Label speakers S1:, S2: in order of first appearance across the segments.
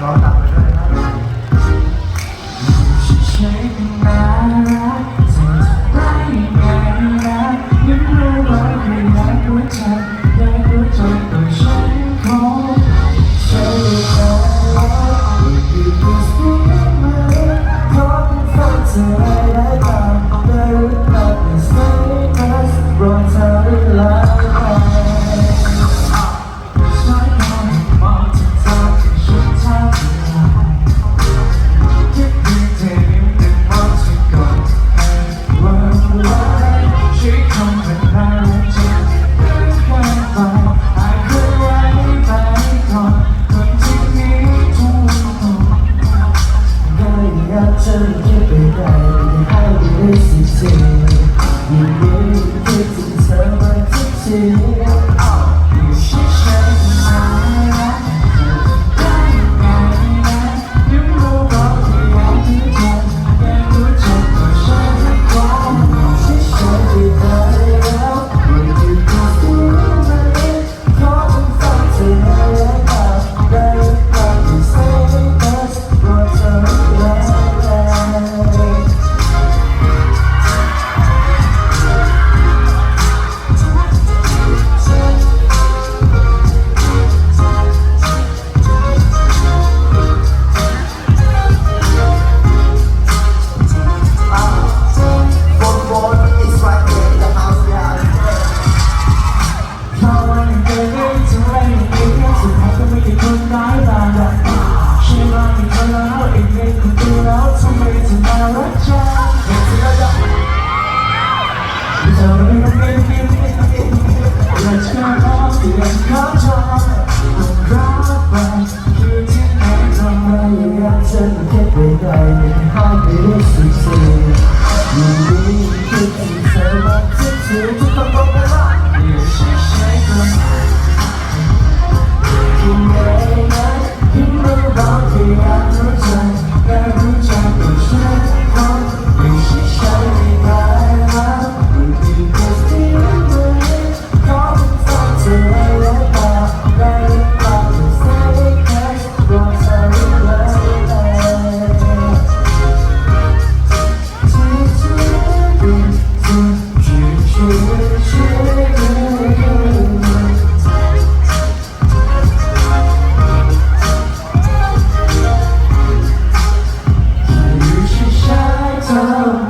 S1: เราจะ อยากจะไม่คิดไปไกลให้ได้สิเสีย
S2: Let's go, let's go, let's go.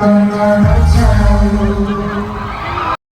S2: Thank you.